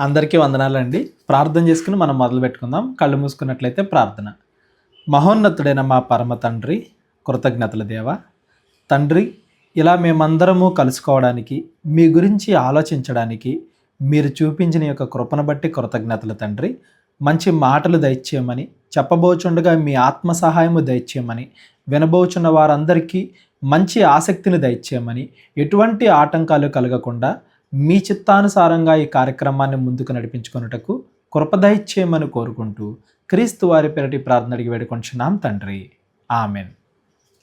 అందరికీ వందనాలండి. ప్రార్థన చేసుకుని మనం మొదలు పెట్టుకుందాం. కళ్ళు మూసుకున్నట్లయితే ప్రార్థన. మహోన్నతుడైన మా పరమ తండ్రి కృతజ్ఞతల దేవ. తండ్రి ఇలా మేమందరము కలుసుకోవడానికి మీ గురించి ఆలోచించడానికి మీరు చూపించిన యొక్క కృపను బట్టి కృతజ్ఞతలు తండ్రి. మంచి మాటలు దయచేయమని చెప్పబోచుండగా మీ ఆత్మ సహాయము దయచేయమని వినబోచున్న వారందరికీ మంచి ఆసక్తిని దయచేయమని ఎటువంటి ఆటంకాలు కలగకుండా మీ చిత్తానుసారంగా ఈ కార్యక్రమాన్ని ముందుకు నడిపించుకొనుటకు కృపదయచ్చేయమని కోరుకుంటూ క్రీస్తు వారి పెరటి ప్రార్థన అడిగి వేడుకుంటున్నాం తండ్రి. ఆమెన్.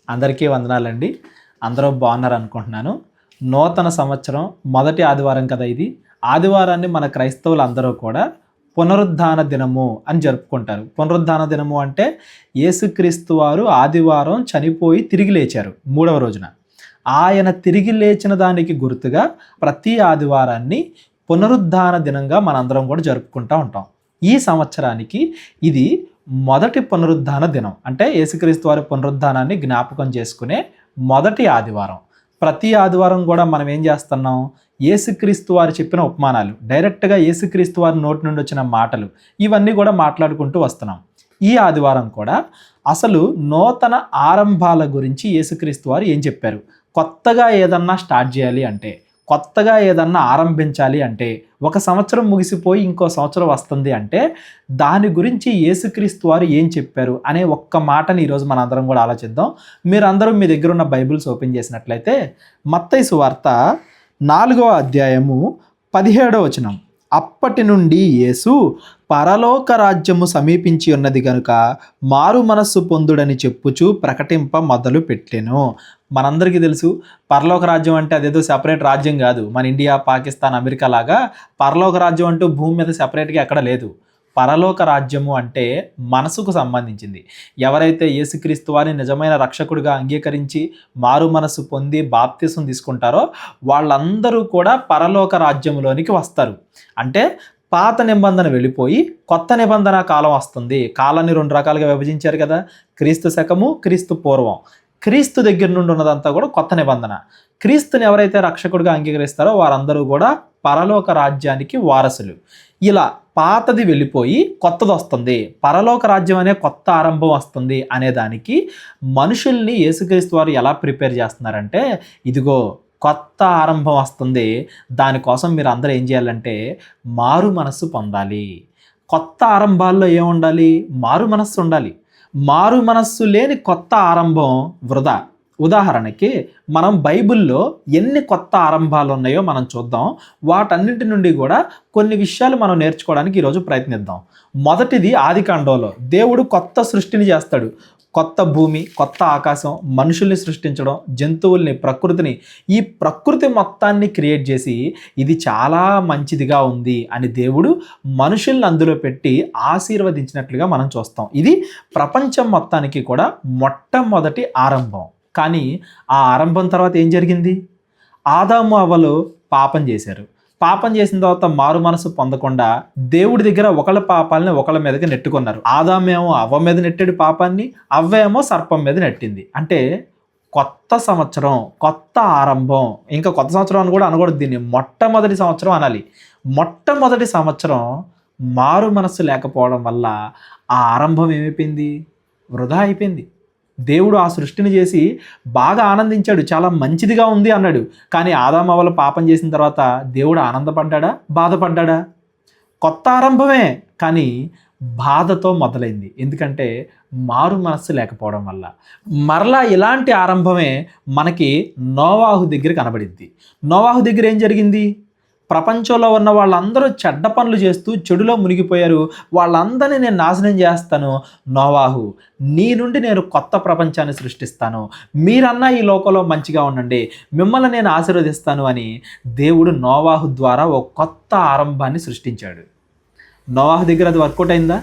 అందరికీ వందనాలండి. అందరూ బాగున్నారు అనుకుంటున్నాను నూతన సంవత్సరం మొదటి ఆదివారం కదా ఇది. ఆదివారాన్ని మన క్రైస్తవులు అందరూ కూడా పునరుద్ధాన దినము అని జరుపుకుంటారు. పునరుద్ధాన దినము అంటే యేసుక్రీస్తు వారు ఆదివారం చనిపోయి తిరిగి లేచారు మూడవ రోజున. ఆయన తిరిగి లేచిన దానికి గుర్తుగా ప్రతి ఆదివారాన్ని పునరుద్ధాన దినంగా మనందరం కూడా జరుపుకుంటూ ఉంటాం. ఈ సంవత్సరానికి ఇది మొదటి పునరుద్ధాన దినం. అంటే యేసుక్రీస్తు వారి పునరుద్ధానాన్ని జ్ఞాపకం చేసుకునే మొదటి ఆదివారం. ప్రతి ఆదివారం కూడా మనం ఏం చేస్తున్నాం? ఏసుక్రీస్తు వారు చెప్పిన ఉపమానాలు డైరెక్ట్గా ఏసుక్రీస్తు వారి నోటి నుండి వచ్చిన మాటలు ఇవన్నీ కూడా మాట్లాడుకుంటూ వస్తున్నాం. ఈ ఆదివారం కూడా అసలు నూతన ఆరంభాల గురించి యేసుక్రీస్తు వారు ఏం చెప్పారు? కొత్తగా ఏదన్నా స్టార్ట్ చేయాలి అంటే కొత్తగా ఏదన్నా ఆరంభించాలి అంటే ఒక సంవత్సరం ముగిసిపోయి ఇంకో సంవత్సరం వస్తుంది అంటే దాని గురించి యేసుక్రీస్తు వారు ఏం చెప్పారు అనే ఒక్క మాటని ఈరోజు మనందరం కూడా ఆలోచిద్దాం. మీరందరూ మీ దగ్గర ఉన్న బైబిల్స్ ఓపెన్ చేసినట్లయితే మత్తయి సువార్త నాలుగవ అధ్యాయము పదిహేడవ వచనం. అప్పటి నుండి యేసు పరలోక రాజ్యము సమీపించి ఉన్నది గనుక మారు మనస్సు పొందుడని చెప్పుచూ ప్రకటింప మొదలు పెట్టెను మనందరికీ తెలుసు పరలోక రాజ్యం అంటే అదేదో సెపరేట్ రాజ్యం కాదు. మన ఇండియా పాకిస్తాన్ అమెరికా లాగా పరలోక రాజ్యం అంటూ భూమి మీద సెపరేట్గా ఎక్కడ లేదు. పరలోక రాజ్యము అంటే మనసుకు సంబంధించింది. ఎవరైతే యేసుక్రీస్తు వారిని నిజమైన రక్షకుడిగా అంగీకరించి మారు మనసు పొంది బాప్తిసం తీసుకుంటారో వాళ్ళందరూ కూడా పరలోక రాజ్యంలోనికి వస్తారు. అంటే పాత నిబంధన వెళ్ళిపోయి కొత్త నిబంధన కాలం వస్తుంది. కాలాన్ని రెండు రకాలుగా విభజించారు కదా. క్రీస్తు శకము క్రీస్తు పూర్వం. క్రీస్తు దగ్గర నుండి ఉన్నదంతా కూడా కొత్త నిబంధన. క్రీస్తుని ఎవరైతే రక్షకుడిగా అంగీకరిస్తారో వారందరూ కూడా పరలోక రాజ్యానికి వారసులు. ఇలా పాతది వెళ్ళిపోయి కొత్తది వస్తుంది. పరలోక రాజ్యం అనే కొత్త ఆరంభం వస్తుంది అనే దానికి మనుషుల్ని యేసుక్రీస్తు వారు ఎలా ప్రిపేర్ చేస్తున్నారంటే ఇదిగో కొత్త ఆరంభం వస్తుంది. దానికోసం మీరు అందరూ ఏం చేయాలంటే మారు మనస్సు పొందాలి. కొత్త ఆరంభాల్లో ఏముండాలి? మారు మనస్సు ఉండాలి. మారు మనస్సు లేని కొత్త ఆరంభం వృధా. ఉదాహరణకి మనం బైబిల్లో ఎన్ని కొత్త ఆరంభాలు ఉన్నాయో మనం చూద్దాం. వాటన్నింటి నుండి కూడా కొన్ని విషయాలు మనం నేర్చుకోవడానికి ఈరోజు ప్రయత్నిద్దాం. మొదటిది ఆది కాండంలో దేవుడు కొత్త సృష్టిని చేస్తాడు. కొత్త భూమి కొత్త ఆకాశం మనుషుల్ని సృష్టించడం జంతువుల్ని ప్రకృతిని ఈ ప్రకృతి మొత్తాన్ని క్రియేట్ చేసి ఇది చాలా మంచిదిగా ఉంది అని దేవుడు మనుషుల్ని అందులో పెట్టి ఆశీర్వదించినట్లుగా మనం చూస్తాం. ఇది ప్రపంచం మొత్తానికి కూడా మొట్టమొదటి ఆరంభం. కానీ ఆ ఆరంభం తర్వాత ఏం జరిగింది? ఆదాము అవ్వలు పాపం చేశారు. పాపం చేసిన తర్వాత మారు మనసు పొందకుండా దేవుడి దగ్గర ఒకళ్ళ పాపాలని ఒకళ్ళ మీదకి నెట్టుకున్నారు. ఆదామేమో అవ్వ మీద నెట్టాడు పాపాన్ని అవ్వేమో సర్పం మీద నెట్టింది. అంటే కొత్త సంవత్సరం కొత్త ఆరంభం ఇంకా కొత్త సంవత్సరం అని కూడా అనకూడదు. దీన్ని మొట్టమొదటి సంవత్సరం అనాలి. మొట్టమొదటి సంవత్సరం మారు మనస్సు లేకపోవడం వల్ల ఆ ఆరంభం ఏమైపోయింది? వృధా అయిపోయింది. దేవుడు ఆ సృష్టిని చేసి బాగా ఆనందించాడు చాలా మంచిదిగా ఉంది అన్నాడు. కానీ ఆదామవల పాపం చేసిన తర్వాత దేవుడు ఆనందపడ్డా బాధపడ్డా కొత్త ఆరంభమే కానీ బాధతో మొదలైంది. ఎందుకంటే మారు మనస్సు లేకపోవడం వల్ల. మరలా ఇలాంటి ఆరంభమే మనకి నోవాహు దగ్గర కనబడింది. నోవాహు దగ్గర ఏం జరిగింది? ప్రపంచంలో ఉన్న వాళ్ళందరూ చెడ్డ పనులు చేస్తూ చెడులో మునిగిపోయారు. వాళ్ళందరినీ నేను నాశనం చేస్తాను. నోవాహు నీ నుండి నేను కొత్త ప్రపంచాన్ని సృష్టిస్తాను. మీరన్నా ఈ లోకంలో మంచిగా ఉండండి. మిమ్మల్ని నేను ఆశీర్వదిస్తాను అని దేవుడు నోవాహు ద్వారా ఒక కొత్త ఆరంభాన్ని సృష్టించాడు. నోవాహు దగ్గర అది వర్కౌట్ అయిందా?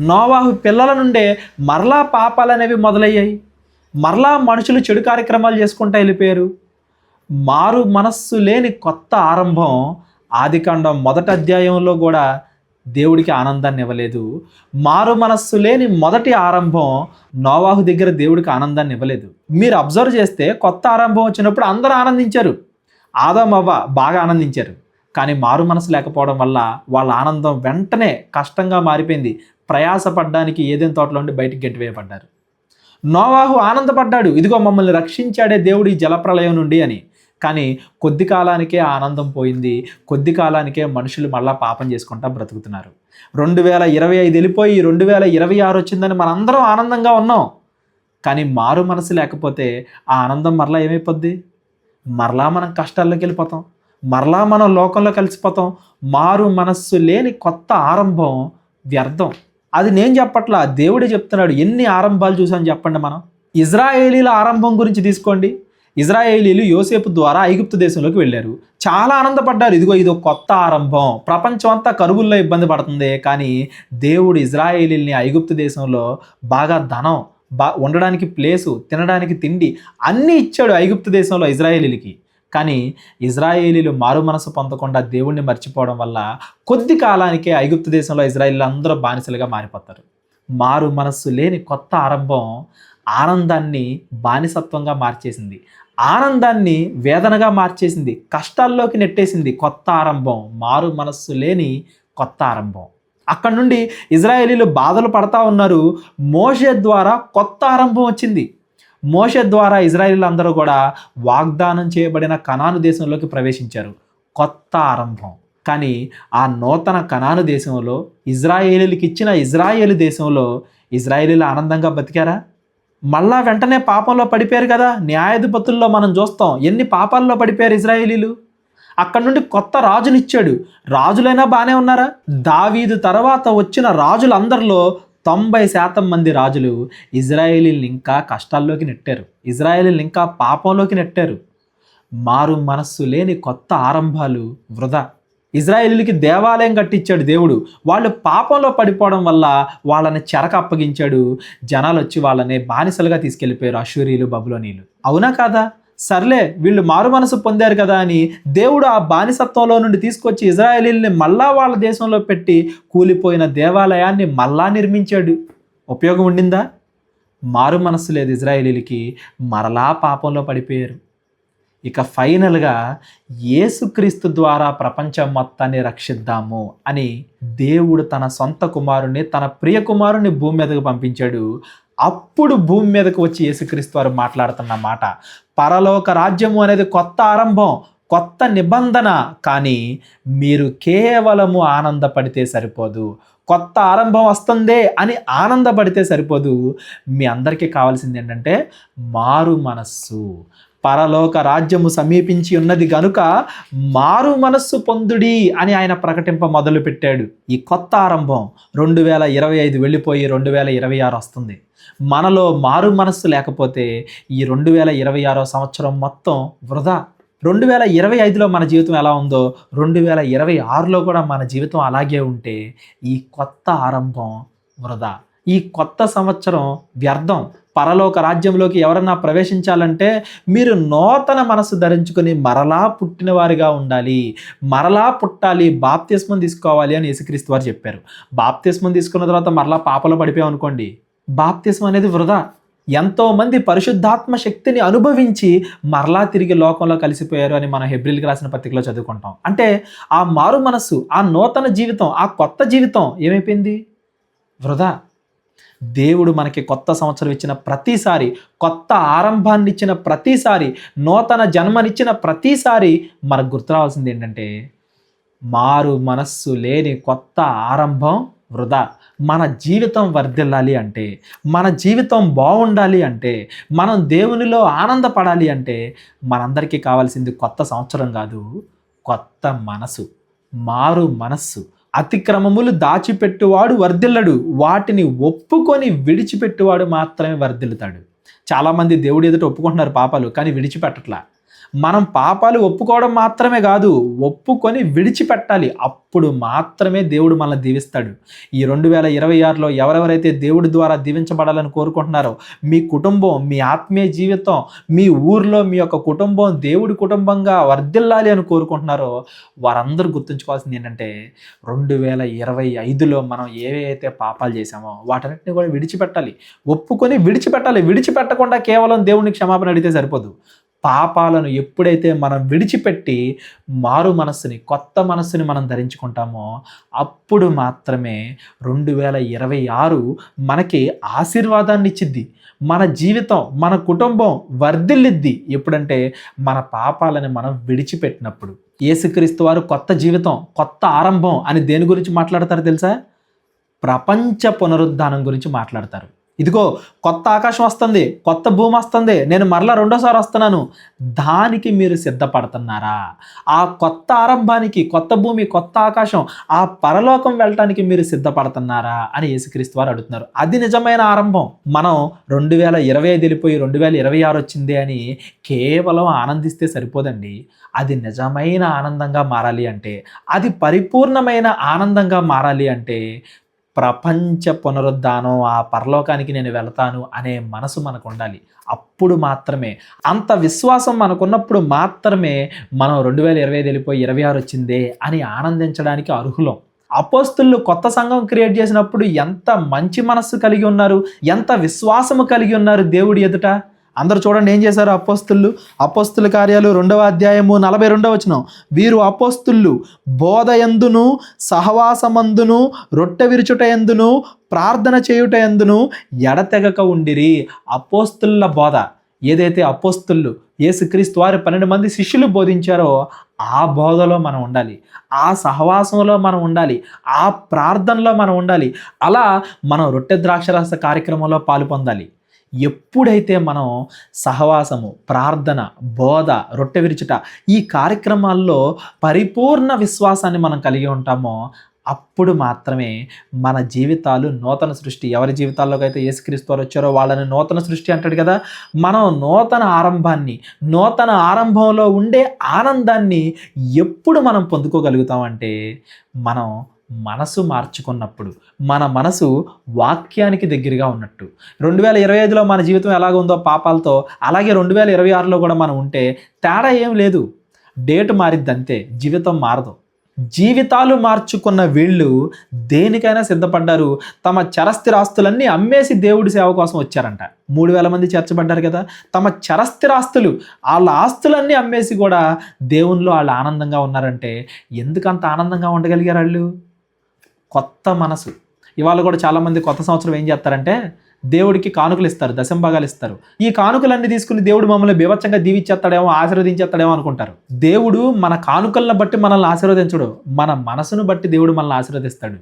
నోవాహు పిల్లల నుండే మరలా పాపాలు అనేవి మొదలయ్యాయి. మరలా మనుషులు చెడు కార్యక్రమాలు చేసుకుంటూ వెళ్ళిపోయారు. మారు మనస్సు లేని కొత్త ఆరంభం ఆదికాండం మొదటి అధ్యాయంలో కూడా దేవుడికి ఆనందాన్ని ఇవ్వలేదు. మారు మనస్సు లేని మొదటి ఆరంభం నోవాహు దగ్గర దేవుడికి ఆనందాన్ని ఇవ్వలేదు. మీరు అబ్జర్వ్ చేస్తే కొత్త ఆరంభం వచ్చినప్పుడు అందరూ ఆనందించారు. ఆదామవ్వ బాగా ఆనందించారు. కానీ మారు మనసు లేకపోవడం వల్ల వాళ్ళ ఆనందం వెంటనే కష్టంగా మారిపోయింది. ప్రయాసపడ్డానికి ఏదైనా తోటలో ఉండి బయటికి గెంటివేయబడ్డారు నోవాహు ఆనందపడ్డాడు. ఇదిగో మమ్మల్ని రక్షించాడే దేవుడి జలప్రలయం నుండి అని. కానీ కొద్ది కాలానికే ఆనందం పోయింది. కొద్ది కాలానికే మనుషులు మళ్ళా పాపం చేసుకుంటా బ్రతుకుతున్నారు. రెండు వేల ఇరవై ఐదు వెళ్ళిపోయి రెండు వేల ఇరవై ఆరు వచ్చిందని మనందరం ఆనందంగా ఉన్నాం. కానీ మారు మనసు లేకపోతే ఆ ఆనందం మరలా ఏమైపోద్ది? మరలా మనం కష్టాల్లోకి వెళ్ళిపోతాం. మరలా మనం లోకంలో కలిసిపోతాం. మారు మనస్సు లేని కొత్త ఆరంభం వ్యర్థం. అది నేను చెప్పట్లా దేవుడే చెప్తున్నాడు ఎన్ని ఆరంభాలు చూసాను చెప్పండి మనం? ఇజ్రాయేలీల ఆరంభం గురించి తీసుకోండి. ఇజ్రాయేలీలు యోసేపు ద్వారా ఐగుప్తు దేశంలోకి వెళ్ళారు. చాలా ఆనందపడ్డారు. ఇదిగో ఇది కొత్త ఆరంభం. ప్రపంచం అంతా కరువుల్లో ఇబ్బంది పడుతుంది. కానీ దేవుడు ఇజ్రాయేలీల్ని ఐగుప్తు దేశంలో బాగా ధనం బా ఉండడానికి ప్లేసు తినడానికి తిండి అన్నీ ఇచ్చాడు ఐగుప్తు దేశంలో ఇజ్రాయేలీలకి. కానీ ఇజ్రాయేలీలు మారు మనసు పొందకుండా దేవుణ్ణి మర్చిపోవడం వల్ల కొద్ది కాలానికే ఐగుప్తు దేశంలో ఇజ్రాయేలీలు అందరూ బానిసలుగా మారిపోతారు. మారు మనస్సు లేని కొత్త ఆరంభం ఆనందాన్ని బానిసత్వంగా మార్చేసింది. ఆనందాన్ని వేదనగా మార్చేసింది కష్టాల్లోకి నెట్టేసింది కొత్త ఆరంభం మారు మనస్సు లేని కొత్త ఆరంభం. అక్కడ నుండి ఇజ్రాయేలీలు బాధలు పడతా ఉన్నారు. మోషే ద్వారా కొత్త ఆరంభం వచ్చింది. మోషే ద్వారా ఇజ్రాయేలీలు అందరూ కూడా వాగ్దానం చేయబడిన కనాను దేశంలోకి ప్రవేశించారు. కొత్త ఆరంభం. కానీ ఆ నూతన కనాను దేశంలో ఇజ్రాయేలీలకు ఇచ్చిన ఇజ్రాయేలు దేశంలో ఇజ్రాయేలీలు ఆనందంగా బతికారా? మళ్ళా వెంటనే పాపంలో పడిపోయారు కదా. న్యాయాధిపతుల్లో మనం చూస్తాం ఎన్ని పాపాల్లో పడిపోయారు ఇజ్రాయేలీలు? అక్కడ నుండి కొత్త రాజునిచ్చాడు. రాజులైనా బాగానే ఉన్నారా? దావీదు తర్వాత వచ్చిన రాజులందరిలో తొంభై శాతం మంది రాజులు ఇజ్రాయేలీలు ఇంకా కష్టాల్లోకి నెట్టారు. ఇజ్రాయేలీలు ఇంకా పాపంలోకి నెట్టారు. మారు మనస్సు లేని కొత్త ఆరంభాలు వృధా. ఇజ్రాయేలీలకి దేవాలయం కట్టించాడు దేవుడు. వాళ్ళు పాపంలో పడిపోవడం వల్ల వాళ్ళని చెరక అప్పగించాడు. జనాలు వచ్చి వాళ్ళని బానిసలుగా తీసుకెళ్ళిపోయారు అశ్వరీలు బబులోనీలు అవునా కాదా? సర్లే వీళ్ళు మారు మనసు పొందారు కదా అని దేవుడు ఆ బానిసత్వంలో నుండి తీసుకొచ్చి ఇజ్రాయేలీల్ని మళ్ళా వాళ్ళ దేశంలో పెట్టి కూలిపోయిన దేవాలయాన్ని మళ్ళా నిర్మించాడు. ఉపయోగం ఉండిందా? మారు మనస్సు లేదు ఇజ్రాయేలీలకి. మరలా పాపంలో పడిపోయారు. ఇక ఫైనల్గా యేసుక్రీస్తు ద్వారా ప్రపంచం మొత్తాన్ని రక్షిద్దాము అని దేవుడు తన సొంత కుమారుని తన ప్రియ కుమారుని భూమి మీదకు పంపించాడు. అప్పుడు భూమి మీదకు వచ్చి యేసుక్రీస్తు వారు మాట్లాడుతున్న మాట పరలోక రాజ్యము అనేది కొత్త ఆరంభం కొత్త నిబంధన కానీ మీరు కేవలము ఆనందపడితే సరిపోదు. కొత్త ఆరంభం వస్తుందే అని ఆనందపడితే సరిపోదు. మీ అందరికీ కావాల్సింది ఏంటంటే మారు మనస్సు. పరలోక రాజ్యము సమీపించి ఉన్నది గనుక మారు మనస్సు పొందుడి అని ఆయన ప్రకటింప మొదలుపెట్టాడు. ఈ కొత్త ఆరంభం రెండు వేల ఇరవై ఐదు వెళ్ళిపోయి రెండు వేల ఇరవై ఆరు వస్తుంది. మనలో మారు మనస్సు లేకపోతే ఈ రెండు వేల ఇరవై ఆరో సంవత్సరం మొత్తం వృధా. రెండు వేల ఇరవై ఐదులో మన జీవితం ఎలా ఉందో రెండు వేల ఇరవై ఆరులో కూడా మన జీవితం అలాగే ఉంటే ఈ కొత్త ఆరంభం వృధా. ఈ కొత్త సంవత్సరం వ్యర్థం. పరలోక రాజ్యంలోకి ఎవరన్నా ప్రవేశించాలంటే మీరు నూతన మనసు ధరించుకొని మరలా పుట్టినవారిగా ఉండాలి. మరలా పుట్టాలి బాప్తిస్మం తీసుకోవాలి అని యేసుక్రీస్తు వారు చెప్పారు. బాప్తిస్మం తీసుకున్న తర్వాత మరలా పాపలో పడిపోయామనుకోండి బాప్తిస్మం అనేది వృధా. ఎంతోమంది పరిశుద్ధాత్మ శక్తిని అనుభవించి మరలా తిరిగి లోకంలో కలిసిపోయారు అని మనం హెబ్రిల్కి రాసిన పత్రికలో చదువుకుంటాం. అంటే ఆ మారు మనస్సు ఆ నూతన జీవితం ఆ కొత్త జీవితం ఏమైపోయింది? వృధా. దేవుడు మనకి కొత్త సంవత్సరం ఇచ్చిన ప్రతిసారి కొత్త ఆరంభాన్ని ఇచ్చిన ప్రతిసారి నూతన జన్మనిచ్చిన ప్రతిసారి మనకు గుర్తు రావాల్సింది ఏంటంటే మారు మనస్సు లేని కొత్త ఆరంభం వృధా. మన జీవితం వర్ధిల్లాలి అంటే మన జీవితం బాగుండాలి అంటే మనం దేవునిలో ఆనందపడాలి అంటే మనందరికీ కావాల్సింది కొత్త సంవత్సరం కాదు కొత్త మనసు. మారు మనస్సు. అతిక్రమములు దాచిపెట్టువాడు వర్ధిల్లడు. వాటిని ఒప్పుకొని విడిచిపెట్టువాడు మాత్రమే వర్ధిల్లుతాడు. చాలామంది దేవుడి ఎదుట ఒప్పుకుంటున్నారు పాపాలు కానీ విడిచిపెట్టట్లా. మనం పాపాలు ఒప్పుకోవడం మాత్రమే కాదు ఒప్పుకొని విడిచిపెట్టాలి. అప్పుడు మాత్రమే దేవుడు మనల్ని దీవిస్తాడు. ఈ రెండు వేల ఇరవై ఆరులో ఎవరెవరైతే దేవుడి ద్వారా దీవించబడాలని కోరుకుంటున్నారో మీ కుటుంబం మీ ఆత్మీయ జీవితం మీ ఊర్లో మీ యొక్క కుటుంబం దేవుడి కుటుంబంగా వర్ధిల్లాలి అని కోరుకుంటున్నారో వారందరూ గుర్తుంచుకోవాల్సింది ఏంటంటే రెండు వేల ఇరవై ఐదులో మనం ఏవైతే పాపాలు చేశామో వాటన్నిటిని కూడా విడిచిపెట్టాలి. ఒప్పుకొని విడిచిపెట్టాలి. విడిచిపెట్టకుండా కేవలం దేవుడిని క్షమాపణ అడిగితే సరిపోదు. పాపాలను ఎప్పుడైతే మనం విడిచిపెట్టి మారు మనస్సుని కొత్త మనస్సుని మనం ధరించుకుంటామో అప్పుడు మాత్రమే రెండు వేల ఇరవై ఆరు మనకి ఆశీర్వాదాన్ని ఇచ్చిద్ది. మన జీవితం మన కుటుంబం వర్ధిల్లిద్ది. ఎప్పుడంటే మన పాపాలని మనం విడిచిపెట్టినప్పుడు. యేసుక్రీస్తు వారు కొత్త జీవితం కొత్త ఆరంభం అని దేని గురించి మాట్లాడతారు తెలుసా? ప్రపంచ పునరుద్ధానం గురించి మాట్లాడతారు. ఇదిగో కొత్త ఆకాశం వస్తుంది కొత్త భూమి వస్తుంది నేను మరలా రెండోసారి వస్తున్నాను. దానికి మీరు సిద్ధపడుతున్నారా? ఆ కొత్త ఆరంభానికి కొత్త భూమి కొత్త ఆకాశం ఆ పరలోకం వెళ్ళటానికి మీరు సిద్ధపడుతున్నారా అని యేసుక్రీస్తు వారు అడుగుతున్నారు. అది నిజమైన ఆరంభం. మనం రెండు వేల ఇరవై ఐదు వెళ్ళిపోయి రెండు వేల ఇరవై ఆరు వచ్చింది అని కేవలం ఆనందిస్తే సరిపోదండి. అది నిజమైన ఆనందంగా మారాలి అంటే అది పరిపూర్ణమైన ఆనందంగా మారాలి అంటే ప్రపంచ పునరుద్ధానం ఆ పరలోకానికి నేను వెళతాను అనే మనసు మనకు ఉండాలి అప్పుడు మాత్రమే అంత విశ్వాసం మనకున్నప్పుడు మాత్రమే మనం రెండు వేల ఇరవై ఐదు వెళ్ళిపోయి ఇరవై ఆరు వచ్చిందే అని ఆనందించడానికి అర్హులం. అపోస్తులు కొత్త సంఘం క్రియేట్ చేసినప్పుడు ఎంత మంచి మనస్సు కలిగి ఉన్నారు ఎంత విశ్వాసము కలిగి ఉన్నారు దేవుడి ఎదుట? అందరు చూడండి ఏం చేశారు అపోస్తులు? అపోస్తుల కార్యాలు రెండవ అధ్యాయము నలభై రెండవ వచనం. వీరు అపోస్తులు బోధ ఎందును సహవాసమందును రొట్టె విరుచుట ఎందును ప్రార్థన చేయుట ఎందును ఎడతెగక ఉండిరి. అపోస్తుల బోధ. ఏదైతే అపోస్తులు ఏసుక్రీస్తు వారి పన్నెండు మంది శిష్యులు బోధించారో ఆ బోధలో మనం ఉండాలి. ఆ సహవాసంలో మనం ఉండాలి. ఆ ప్రార్థనలో మనం ఉండాలి. అలా మనం రొట్టె ద్రాక్షరస కార్యక్రమంలో పాలు పొందాలి. ఎప్పుడైతే మనం సహవాసము ప్రార్థన బోధ రొట్టె విరుచుట ఈ కార్యక్రమాల్లో పరిపూర్ణ విశ్వాసాన్ని మనం కలిగి ఉంటామో అప్పుడు మాత్రమే మన జీవితాలు నూతన సృష్టి. ఎవరి జీవితాల్లోకి అయితే యేసుక్రీస్తు వచ్చారో వాళ్ళని నూతన సృష్టి అంటాడు కదా. మనం నూతన ఆరంభాన్ని నూతన ఆరంభంలో ఉండే ఆనందాన్ని ఎప్పుడు మనం పొందుకోగలుగుతామంటే మనం మనసు మార్చుకున్నప్పుడు మన మనసు వాక్యానికి దగ్గరగా ఉన్నట్టు. రెండు వేల ఇరవై ఐదులో మన జీవితం ఎలాగ ఉందో పాపాలతో అలాగే రెండు వేల ఇరవై ఆరులో కూడా మనం ఉంటే తేడా ఏం లేదు. డేట్ మారిద్ది అంతే జీవితం మారదు. జీవితాలు మార్చుకున్న వీళ్ళు దేనికైనా సిద్ధపడ్డారు. తమ చరస్థిరాస్తులన్నీ అమ్మేసి దేవుడి సేవ కోసం వచ్చారంట. మూడు వేల మంది చేర్చబడ్డారు కదా. తమ చరస్థిరాస్తులు వాళ్ళ ఆస్తులన్నీ అమ్మేసి కూడా దేవునిలో వాళ్ళు ఆనందంగా ఉన్నారంటే ఎందుకంత ఆనందంగా ఉండగలిగారు వాళ్ళు? కొత్త మనసు. ఇవాళ కూడా చాలామంది కొత్త సంవత్సరం ఏం చేస్తారంటే దేవుడికి కానుకలు ఇస్తారు దశంభాగాలు ఇస్తారు. ఈ కానుకలన్నీ తీసుకుని దేవుడు మమ్మల్ని బీభత్సంగా దీవిచ్చేస్తాడేమో ఆశీర్వదించేస్తాడేమో అనుకుంటారు. దేవుడు మన కానుకలను బట్టి మనల్ని ఆశీర్వదించడు. మన మనసును బట్టి దేవుడు మనల్ని ఆశీర్వదిస్తాడు.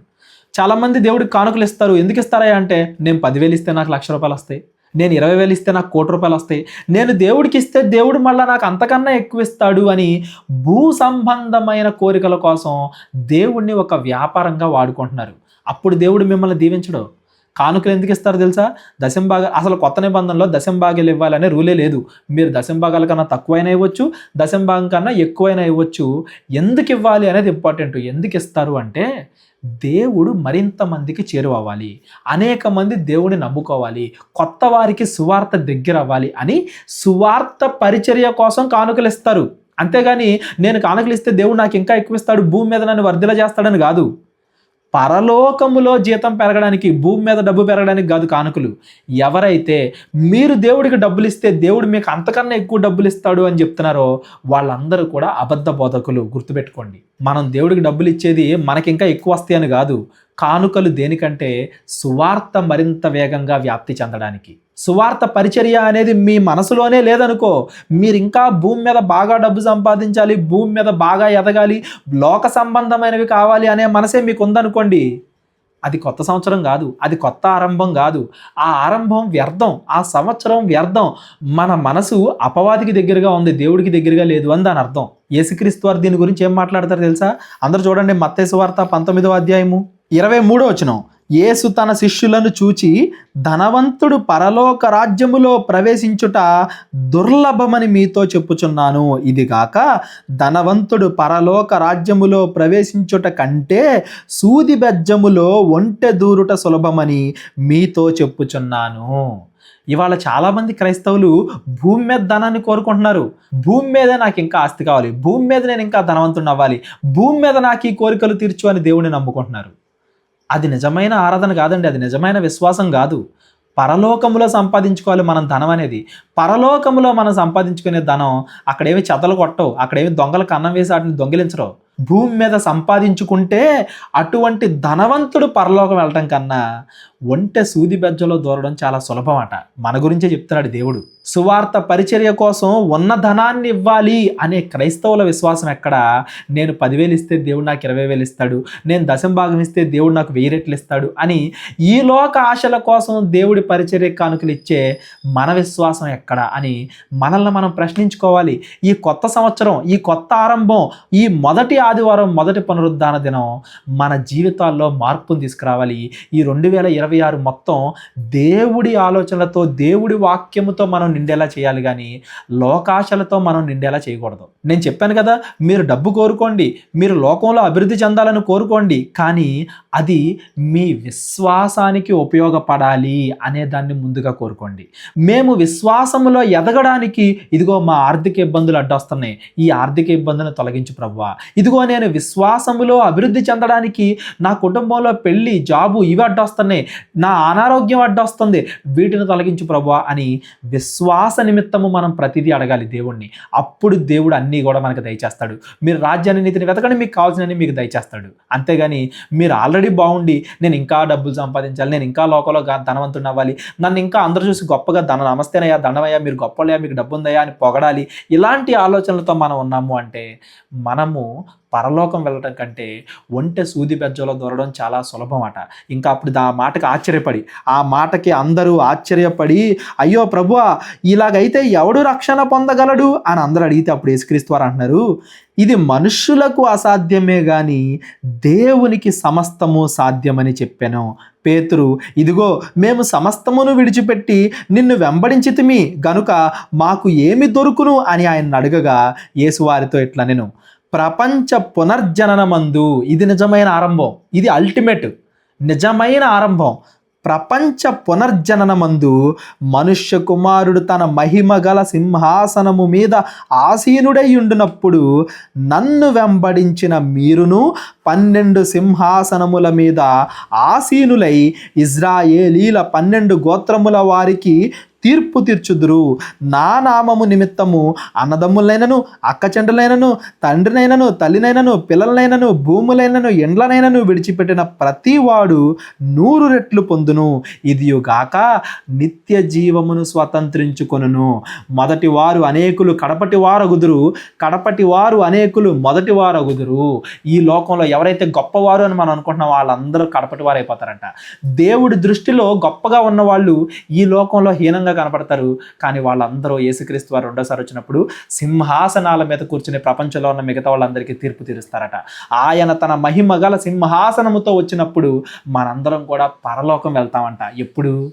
చాలామంది దేవుడికి కానుకలు ఇస్తారు. ఎందుకు ఇస్తారా అంటే నేను పదివేలు ఇస్తే నాకు లక్ష రూపాయలు వస్తాయి. నేను ఇరవై వేలు ఇస్తే నాకు కోటి రూపాయలు వస్తాయి. నేను దేవుడికి ఇస్తే దేవుడు మళ్ళీ నాకు అంతకన్నా ఎక్కువ ఇస్తాడు అని భూ సంబంధమైన కోరికల కోసం దేవుణ్ణి ఒక వ్యాపారంగా వాడుకుంటున్నారు. అప్పుడు దేవుడు మిమ్మల్ని దీవించడు. కానుకలు ఎందుకు ఇస్తారు తెలుసా? దశంభాగ అసలు కొత్త నిబంధనలో దశంభాగాలు ఇవ్వాలనే రూలే లేదు. మీరు దశంభాగాల కన్నా తక్కువైనా ఇవ్వచ్చు దశంభాగం కన్నా ఎక్కువైనా ఇవ్వచ్చు. ఎందుకు ఇవ్వాలి అనేది ఇంపార్టెంట్ ఎందుకు ఇస్తారు అంటే దేవుడు మరింత మందికి చేరువవ్వాలి. అనేక మంది దేవుని నమ్ముకోవాలి. కొత్త వారికి సువార్త దగ్గర అవ్వాలి అని సువార్త పరిచర్య కోసం కానుకలు ఇస్తారు అంతేగాని నేను కానుకలు ఇస్తే దేవుడు నాకు ఇంకా ఎక్కువ ఇస్తాడు భూమి మీద నన్ను వర్ధిల చేస్తాడని కాదు. పరలోకములో జీతం పెరగడానికి భూమి మీద డబ్బు పెరగడానికి కాదు కానుకలు. ఎవరైతే మీరు దేవుడికి డబ్బులు ఇస్తే దేవుడు మీకు అంతకన్నా ఎక్కువ డబ్బులు ఇస్తాడు అని చెప్తున్నారో వాళ్ళందరూ కూడా అబద్ధ బోధకులు. గుర్తుపెట్టుకోండి. మనం దేవుడికి డబ్బులు ఇచ్చేది మనకి ఇంకా ఎక్కువ వస్తాయని కాదు. కానుకలు దేనికంటే సువార్త మరింత వేగంగా వ్యాప్తి చెందడానికి. సువార్త పరిచర్య అనేది మీ మనసులోనే లేదనుకో మీరు ఇంకా భూమి మీద బాగా డబ్బు సంపాదించాలి భూమి మీద బాగా ఎదగాలి లోక సంబంధమైనవి కావాలి అనే మనసే మీకు ఉందనుకోండి అది కొత్త సంవత్సరం కాదు అది కొత్త ఆరంభం కాదు. ఆ ఆరంభం వ్యర్థం ఆ సంవత్సరం వ్యర్థం. మన మనసు అపవాదికి దగ్గరగా ఉంది దేవుడికి దగ్గరగా లేదు అని దాని అర్థం. యేసుక్రీస్తు వారు దీని గురించి ఏం మాట్లాడతారు తెలుసా? అందరూ చూడండి మత్తేసు వార్త పంతొమ్మిదో అధ్యాయము. ఇరవై మూడో వచనం. యేసు తన శిష్యులను చూచి ధనవంతుడు పరలోక రాజ్యములో ప్రవేశించుట దుర్లభమని మీతో చెప్పుచున్నాను. ఇదిగాక ధనవంతుడు పరలోక రాజ్యములో ప్రవేశించుట కంటే సూది బెజ్జములో ఒంటె దూరుట సులభమని మీతో చెప్పుచున్నాను. ఇవాళ చాలామంది క్రైస్తవులు భూమి మీద ధనాన్ని కోరుకుంటున్నారు. భూమి మీద నాకు ఇంకా ఆస్తి కావాలి. భూమి మీద నేను ఇంకా ధనవంతుని అవ్వాలి. భూమి మీద నాకు ఈ కోరికలు తీర్చు అని దేవుడిని నమ్ముకుంటున్నారు. అది నిజమైన ఆరాధన కాదండి అది నిజమైన విశ్వాసం కాదు. పరలోకములో సంపాదించుకోవాలి మనం ధనం అనేది. పరలోకములో మనం సంపాదించుకునే ధనం అక్కడేమి చెదలు కొట్టవు అక్కడేమి దొంగలకు అన్నం వేసి వాటిని దొంగిలించరు. భూమి మీద సంపాదించుకుంటే అటువంటి ధనవంతుడు పరలోకం వెళ్ళటం కన్నా ఒంటె సూది బెజ్జలో దూరడం చాలా సులభం అట మన గురించే చెప్తున్నాడు దేవుడు. సువార్త పరిచర్య కోసం ఉన్న ధనాన్ని ఇవ్వాలి అనే క్రైస్తవుల విశ్వాసం ఎక్కడ? నేను పదివేలు ఇస్తే దేవుడు నాకు ఇరవై వేలు ఇస్తాడు. నేను దశం భాగం ఇస్తే దేవుడు నాకు వెయ్యి రెట్లు ఇస్తాడు అని ఈ లోక ఆశల కోసం దేవుడి పరిచర్య కానుకలు ఇచ్చే మన విశ్వాసం ఎక్కడ? అని మనల్ని మనం ప్రశ్నించుకోవాలి. ఈ కొత్త సంవత్సరం ఈ కొత్త ఆరంభం ఈ మొదటి ఆదివారం మొదటి పునరుద్ధాన దినం మన జీవితాల్లో మార్పును తీసుకురావాలి. ఈ రెండు వేల ఇరవై ఆరు మొత్తం దేవుడి ఆలోచనలతో దేవుడి వాక్యముతో మనం నిండేలా చేయాలి కానీ లోకాశలతో మనం నిండేలా చేయకూడదు. నేను చెప్పాను కదా మీరు డబ్బు కోరుకోండి మీరు లోకంలో అభివృద్ధి చెందాలని కోరుకోండి కానీ అది మీ విశ్వాసానికి ఉపయోగపడాలి అనే దాన్ని ముందుగా కోరుకోండి. మేము విశ్వాసములో ఎదగడానికి ఇదిగో మా ఆర్థిక ఇబ్బందులు అడ్డొస్తున్నాయి. ఈ ఆర్థిక ఇబ్బందులను తొలగించు ప్రభువా. ఇదిగో నేను విశ్వాసములో అభివృద్ధి చెందడానికి నా కుటుంబంలో పెళ్ళి జాబు ఇవి అడ్డొస్తున్నాయి. నా అనారోగ్యం అడ్డొస్తుంది. వీటిని తొలగించు ప్రభువా అని విశ్వాస నిమిత్తము మనం ప్రతిదీ అడగాలి దేవుణ్ణి. అప్పుడు దేవుడు అన్నీ కూడా మనకు దయచేస్తాడు. మీరు రాజ్యాన్ని నీతిని వెతకండి మీకు కావాల్సినవి మీకు దయచేస్తాడు. అంతేగాని మీరు ఆల్రెడీ బాగుండి నేను ఇంకా డబ్బులు సంపాదించాలి నేను ఇంకా లోకంలో ధనవంతుని అవ్వాలి నన్ను ఇంకా అందరూ చూసి గొప్పగా ధన నమస్తేనయ్యా ధనమయ్యా మీరు గొప్పలయ్యా మీకు డబ్బు ఉందయ్యా అని పొగడాలి. ఇలాంటి ఆలోచనలతో మనం ఉన్నాము అంటే మనము పరలోకం వెళ్ళటం కంటే ఒంటె సూది బెజ్జలో దొరడం చాలా సులభం అట ఇంకా అప్పుడు ఆ మాటకి ఆశ్చర్యపడి ఆ మాటకి అందరూ ఆశ్చర్యపడి అయ్యో ప్రభువా ఇలాగైతే ఎవడు రక్షణ పొందగలడు? అని అందరూ అడిగితే అప్పుడు యేసుక్రీస్తు వారు అంటున్నారు ఇది మనుష్యులకు అసాధ్యమే కానీ దేవునికి సమస్తము సాధ్యమని చెప్పాను. పేతురు ఇదిగో మేము సమస్తమును విడిచిపెట్టి నిన్ను వెంబడించితిమి గనుక మాకు ఏమి దొరుకును? అని ఆయన అడగగా యేసువారితో ఇట్లా నేను ప్రపంచ పునర్జననమందు ఇది నిజమైన ఆరంభం. ఇది అల్టిమేట్ నిజమైన ఆరంభం. ప్రపంచ పునర్జననమందు మనుష్య కుమారుడు తన మహిమ గల సింహాసనము మీద ఆసీనుడై ఉండినప్పుడు నన్ను వెంబడించిన మీరును పన్నెండు సింహాసనముల మీద ఆసీనులై ఇజ్రాయేలీల పన్నెండు గోత్రముల వారికి తీర్పు తీర్చుదురు. నా నామము నిమిత్తము అన్నదమ్ములైనను అక్కచెండలైనను తండ్రినైనను తల్లినైనను పిల్లలనైనను భూములైనను ఎండ్లనైనను విడిచిపెట్టిన ప్రతివాడు నూరు రెట్లు పొందును. ఇదియుగాక నిత్య జీవమును స్వతంత్రించుకొనును. మొదటి వారు అనేకులు కడపటి వారగుదురు. కడపటి వారు అనేకులు మొదటి వారగుదురు. ఈ లోకంలో ఎవరైతే గొప్పవారు అని మనం అనుకుంటున్నాం వాళ్ళందరూ కడపటి వారు అయిపోతారంట దేవుడి దృష్టిలో గొప్పగా ఉన్న వాళ్ళు ఈ లోకంలో హీనంగా కనపడతారు. కానీ వాళ్ళందరూ యేసుక్రీస్తు వారు రెండోసారి వచ్చినప్పుడు సింహాసనాల మీద కూర్చుని ప్రపంచంలో ఉన్న మిగతా వాళ్ళందరికీ తీర్పు తీరుస్తారట. ఆయన తన మహిమ గల సింహాసనముతో వచ్చినప్పుడు మనందరం కూడా పరలోకం వెళ్తామంట. ఎప్పుడు?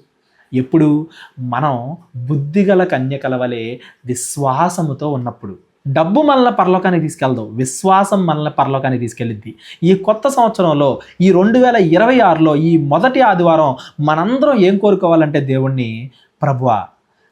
ఎప్పుడు? మనం బుద్ధిగల కన్యకల వలె విశ్వాసముతో ఉన్నప్పుడు. డబ్బు మనల్ని పరలోకానికి తీసుకెళ్దాం. విశ్వాసం మనల్ని పరలోకానికి తీసుకెళ్ళిద్ది. ఈ కొత్త సంవత్సరంలో ఈ రెండు వేల ఇరవై ఆరులో ఈ మొదటి ఆదివారం మనందరం ఏం కోరుకోవాలంటే దేవుణ్ణి ప్రభువా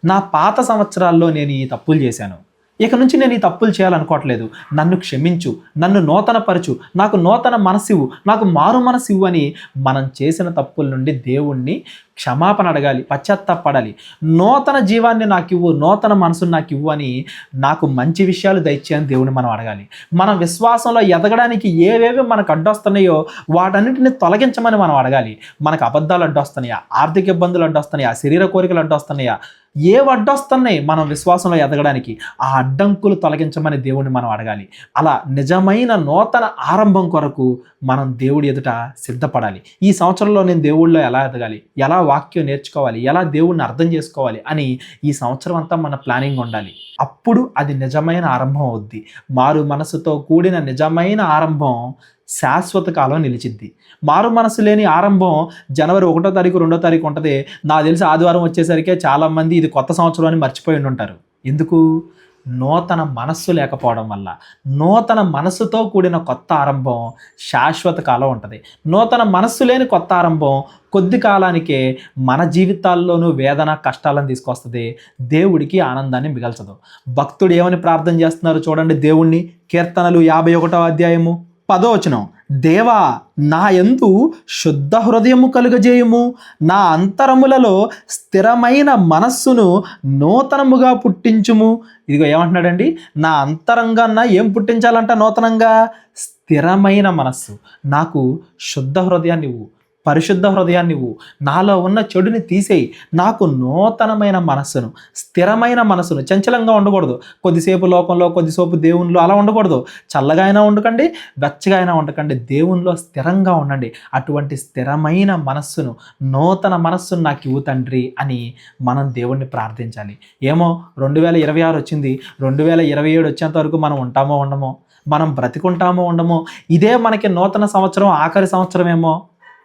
నా పాత సంవత్సరాల్లో నేను ఈ తప్పులు చేశాను. ఇక నుంచి నేను ఈ తప్పులు చేయాలనుకోవట్లేదు. నన్ను క్షమించు నన్ను నూతన పరచు నాకు నూతన మనసివు నాకు మారు మనసివు అని మనం చేసిన తప్పుల నుండి దేవుణ్ణి క్షమాపణ అడగాలి పశ్చాత్తాపడాలి. నూతన జీవాన్ని నాకు ఇవ్వు నూతన మనసును నాకు ఇవ్వు అని నాకు మంచి విషయాలు దయచేయని దేవుని మనం అడగాలి. మన విశ్వాసంలో ఎదగడానికి ఏవేవి మనకు అడ్డొస్తున్నాయో వాటన్నిటిని తొలగించమని మనం అడగాలి. మనకు అబద్ధాలు అడ్డొస్తున్నాయా? ఆర్థిక ఇబ్బందులు అడ్డొస్తున్నాయా? శరీర కోరికలు అడ్డొస్తున్నాయా? ఏ అడ్డొస్తున్నాయి మనం విశ్వాసంలో ఎదగడానికి? ఆ అడ్డంకులు తొలగించమని దేవుడిని మనం అడగాలి. అలా నిజమైన నూతన ఆరంభం కొరకు మనం దేవుడి ఎదుట సిద్ధపడాలి. ఈ సంవత్సరంలో నేను దేవుళ్ళలో ఎలా ఎదగాలి? ఎలా వాక్యం నేర్చుకోవాలి? ఎలా దేవుణ్ణి అర్థం చేసుకోవాలి? అని ఈ సంవత్సరం అంతా మన ప్లానింగ్ ఉండాలి. అప్పుడు అది నిజమైన ఆరంభం అవుద్ది. మారు మనసుతో కూడిన నిజమైన ఆరంభం శాశ్వత కాలం నిలిచిద్ది. మారు మనసు లేని ఆరంభం జనవరి ఒకటో తారీఖు రెండో తారీఖు ఉంటుంది. నాకు తెలిసి ఆదివారం వచ్చేసరికి చాలామంది ఇది కొత్త సంవత్సరం అని మర్చిపోయి ఉంటారు ఎందుకు? నూతన మనస్సు లేకపోవడం వల్ల. నూతన మనస్సుతో కూడిన కొత్త ఆరంభం శాశ్వత కాలం ఉంటుంది. నూతన మనస్సు లేని కొత్త ఆరంభం కొద్ది కాలానికే మన జీవితాల్లోనూ వేదన కష్టాలను తీసుకొస్తుంది. దేవుడికి ఆనందాన్ని మిగల్చదు. భక్తుడు ఏమని ప్రార్థన చేస్తున్నారు చూడండి. దేవుణ్ణి కీర్తనలు యాభై ఒకటో అధ్యాయము. పదోచనం దేవా నా యందు శుద్ధ హృదయము కలుగజేయుము. నా అంతరములలో స్థిరమైన మనస్సును నూతనముగా పుట్టించుము. ఇదిగో ఏమంటున్నాడండి? నా అంతరంగాన్న ఏం పుట్టించాలంట నూతనంగా? స్థిరమైన మనస్సు. నాకు శుద్ధ హృదయాన్ని ఇవ్వు. పరిశుద్ధ హృదయాన్ని నువ్వు నాలో ఉన్న చెడుని తీసేయి. నాకు నూతనమైన మనస్సును స్థిరమైన మనస్సును చంచలంగా ఉండకూడదు. కొద్దిసేపు లోకంలో కొద్దిసేపు దేవునిలో అలా ఉండకూడదు. చల్లగా అయినా ఉండకండి వెచ్చగా అయినా ఉండకండి. దేవునిలో స్థిరంగా ఉండండి. అటువంటి స్థిరమైన మనస్సును నూతన మనస్సును నాకు ఇవ్వు తండ్రి అని మనం దేవుణ్ణి ప్రార్థించాలి. ఏమో రెండు వేల ఇరవై ఆరు వచ్చింది. రెండు వేల ఇరవై ఏడు వచ్చేంత వరకు మనం ఉంటామో ఉండమో? మనం బ్రతికుంటామో ఉండమో? ఇదే మనకి నూతన సంవత్సరం ఆఖరి సంవత్సరం ఏమో?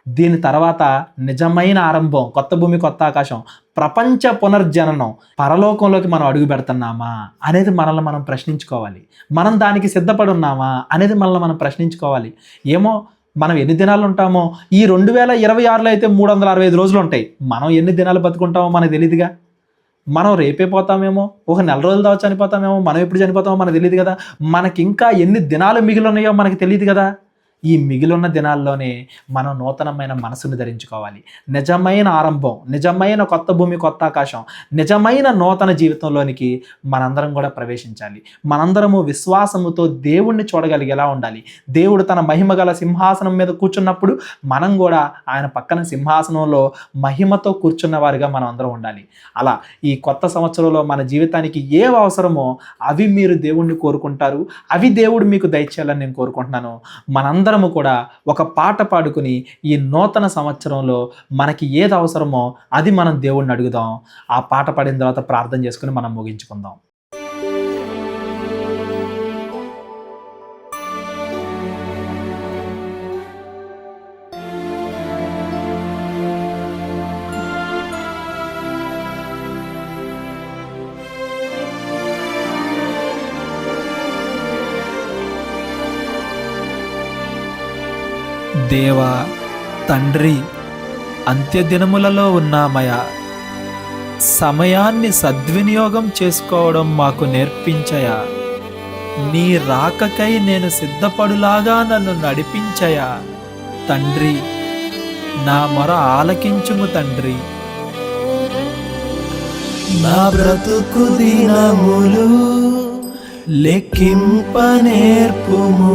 దీని తర్వాత నిజమైన ఆరంభం కొత్త భూమి కొత్త ఆకాశం ప్రపంచ పునర్జననం పరలోకంలోకి మనం అడుగు పెడుతున్నామా అనేది మనల్ని మనం ప్రశ్నించుకోవాలి. మనం దానికి సిద్ధపడి ఉన్నామా అనేది మనల్ని మనం ప్రశ్నించుకోవాలి. ఏమో మనం ఎన్ని దినాలు ఉంటామో? ఈ రెండు వేల ఇరవై ఆరులో అయితే మూడు వందల అరవై ఐదు రోజులు ఉంటాయి. మనం ఎన్ని దినాలు బతుకుంటామో మనకు తెలియదుగా మనం రేపే పోతామేమో? ఒక నెల రోజుల దాకా చనిపోతామేమో? మనం ఎప్పుడు చనిపోతామో మనకు తెలియదు కదా. మనకి ఇంకా ఎన్ని దినాలు మిగిలి ఉన్నాయో మనకి తెలియదు కదా. ఈ మిగిలిన దినాల్లోనే మనం నూతనమైన మనసును ధరించుకోవాలి. నిజమైన ఆరంభం నిజమైన కొత్త భూమి కొత్త ఆకాశం నిజమైన నూతన జీవితంలోనికి మనందరం కూడా ప్రవేశించాలి. మనందరము విశ్వాసముతో దేవుణ్ణి చూడగలిగేలా ఉండాలి. దేవుడు తన మహిమ గల సింహాసనం మీద కూర్చున్నప్పుడు మనం కూడా ఆయన పక్కన సింహాసనంలో మహిమతో కూర్చున్న వారిగా మనం అందరం ఉండాలి. అలా ఈ కొత్త సంవత్సరంలో మన జీవితానికి ఏ అవసరమో అవి మీరు దేవుణ్ణి కోరుకుంటారు. అవి దేవుడు మీకు దయచేయాలని నేను కోరుకుంటున్నాను. అందరము కూడా ఒక పాట పాడుకుని ఈ నూతన సంవత్సరంలో మనకి ఏది అవసరమో అది మనం దేవుణ్ణి అడుగుదాం. ఆ పాట పాడిన తర్వాత ప్రార్థన చేసుకుని మనం ముగించుకుందాం. దేవా తండ్రి అంత్యదినములలో ఉన్నామయ సమయాన్ని సద్వినియోగం చేసుకోవడం మాకు నేర్పించయా. నీ రాకకై నేను సిద్ధపడులాగా నన్ను నడిపించయా. తండ్రి నా మొర ఆలకించుము తండ్రి. నా బ్రతుకు దినములు లెక్కింప నేర్పుము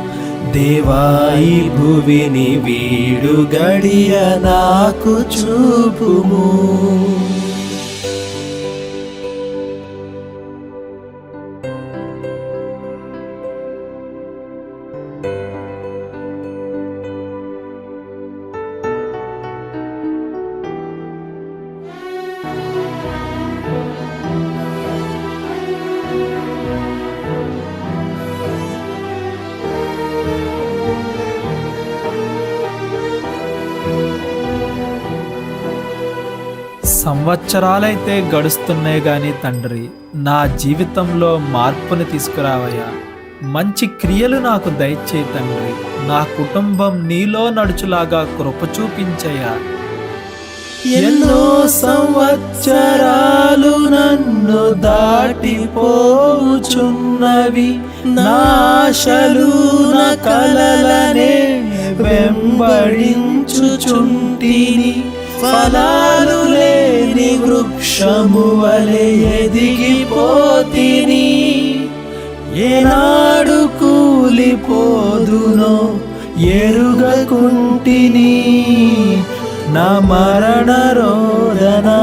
దేవాయి భువిని వీడు గడియ నాకు చూపుము. సంవత్సరాలైతే గడుస్తున్నాయి కానీ తండ్రి నా జీవితంలో మార్పుని తీసుకురావయ్యా. మంచి క్రియలు నాకు దయచేయి తండ్రి నా కుటుంబం నీలో నడుచులాగా కృప చూపించయ్యా. ఎన్నో సంవత్సరాలు నన్ను దాటిపోచున్నవి నాశలు నా కలలనే వెంబడించుచుంటిని. ఫలాలు లేని వృక్షము వలె ఎదిగిపోతిని. ఏనాడు కూలిపోదునో ఎరుగకుంటిని నా మరణ రోదనా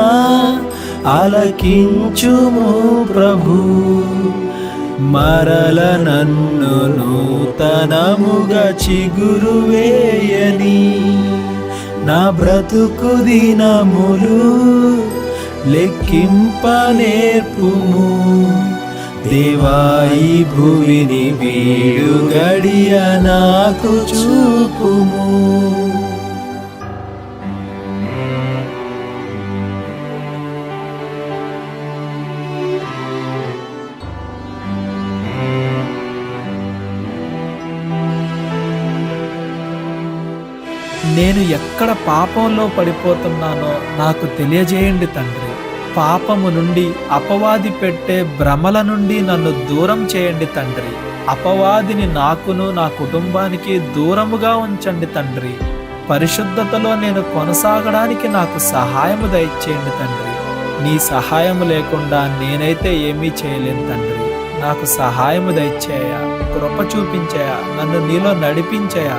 అలకించుము ప్రభు. మరల నన్ను నూతనముగా చిగురు వేయని. నా బ్రతుకు దినములు లెక్కింప నేర్పుము దేవాయి భూమిని వీడు గడియ నాకు చూపుము. నేను ఎక్కడ పాపంలో పడిపోతున్నానో నాకు తెలియజేయండి తండ్రి. పాపము నుండి అపవాది పెట్టే భ్రమల నుండి నన్ను దూరం చేయండి తండ్రి. అపవాదిని నాకును నా కుటుంబానికి దూరముగా ఉంచండి తండ్రి. పరిశుద్ధతలో నేను కొనసాగడానికి నాకు సహాయము దయచేయండి తండ్రి. నీ సహాయము లేకుండా నేనైతే ఏమీ చేయలేను తండ్రి. నాకు సహాయము దయచేయ కృప చూపించాయా నన్ను నీలో నడిపించాయా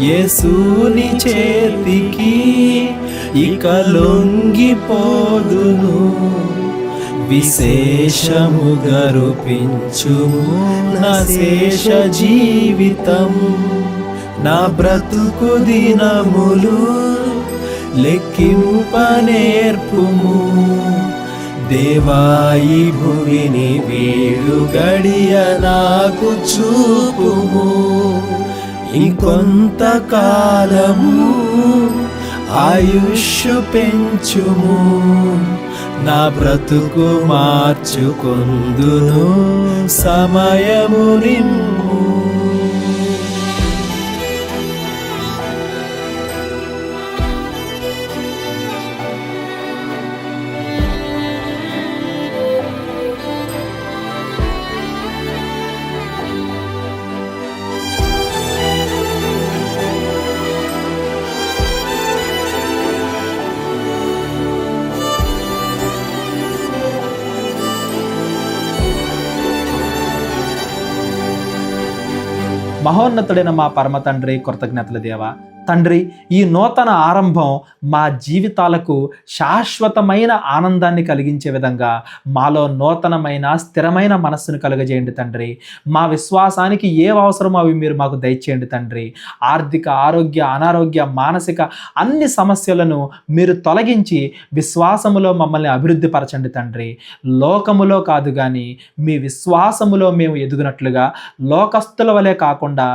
యేసుని చేతికి ఇక లొంగిపోదును. విశేషము గరుపించుము నా శేష జీవితం. నా బ్రతుకు దినములు లెక్కింప నేర్పుము దేవాయి భువిని వీడు గడియ నాకు చూపుము. ఇంకొంతకాలము ఆయుష్ పెంచుము నా బ్రతుకు మార్చుకొందును సమయము నిమ్ము మహోన్నతుడైన మా పరమ తండ్రి కృతజ్ఞతల దేవా. తండ్రి ఈ నూతన ఆరంభం మా జీవితాలకు శాశ్వతమైన ఆనందాన్ని కలిగించే విధంగా మాలో నూతనమైన స్థిరమైన మనస్సును కలుగజేయండి తండ్రి. మా విశ్వాసానికి ఏ అవసరమో అవి మీరు మాకు దయచేయండి తండ్రి. ఆర్థిక ఆరోగ్య అనారోగ్య మానసిక అన్ని సమస్యలను మీరు తొలగించి విశ్వాసములో మమ్మల్ని అభివృద్ధి పరచండి తండ్రి. లోకములో కాదు కానీ మీ విశ్వాసములో మేము ఎదుగునట్లుగా లోకస్తుల వలె కాకుండా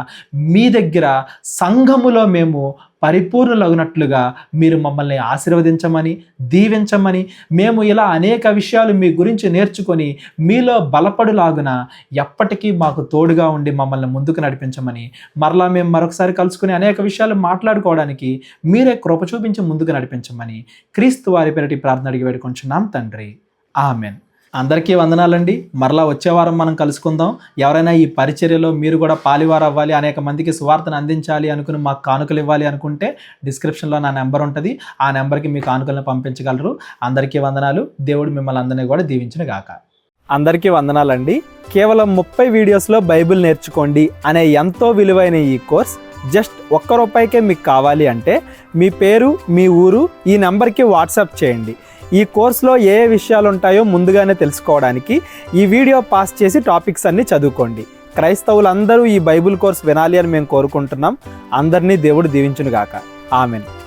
మీ దగ్గర సంఘములో మేము పరిపూర్ణులగునట్లుగా మీరు మమ్మల్ని ఆశీర్వదించమని దీవించమని మేము ఇలా అనేక విషయాలు మీ గురించి నేర్చుకొని మీలో బలపడులాగున ఎప్పటికీ మాకు తోడుగా ఉండి మమ్మల్ని ముందుకు నడిపించమని మరలా మేము మరొకసారి కలుసుకుని అనేక విషయాలు మాట్లాడుకోవడానికి మీరే కృప చూపించి ముందుకు నడిపించమని క్రీస్తు వారి పెరటి ప్రార్థన అడిగి వేడుకుంటున్నాం తండ్రి. ఆమెన్. అందరికీ వందనాలండి. మరలా వచ్చే వారం మనం కలుసుకుందాం. ఎవరైనా ఈ పరిచర్యలో మీరు కూడా పాలివారు అవ్వాలి అనేక మందికి సువార్తను అందించాలి అనుకుని మాకు కానుకలు ఇవ్వాలి అనుకుంటే డిస్క్రిప్షన్లో నా నెంబర్ ఉంటుంది. ఆ నెంబర్కి మీ కానుకలను పంపించగలరు. అందరికీ వందనాలు. దేవుడు మిమ్మల్ని అందరినీ కూడా దీవించిన గాక. అందరికీ వందనాలండి. కేవలం ముప్పై వీడియోస్లో బైబిల్ నేర్చుకోండి అనే ఎంతో విలువైన ఈ కోర్స్ జస్ట్ ఒక్క రూపాయికే మీకు కావాలి అంటే మీ పేరు మీ ఊరు ఈ నెంబర్కి వాట్సాప్ చేయండి. ఈ కోర్సులో ఏ ఏ విషయాలు ఉంటాయో ముందుగానే తెలుసుకోవడానికి ఈ వీడియో పాస్ చేసి టాపిక్స్ అన్నీ చదువుకోండి. క్రైస్తవులందరూ ఈ బైబిల్ కోర్స్ వినాలి అని మేము కోరుకుంటున్నాం. అందరినీ దేవుడు దీవించునుగాక. ఆమెను.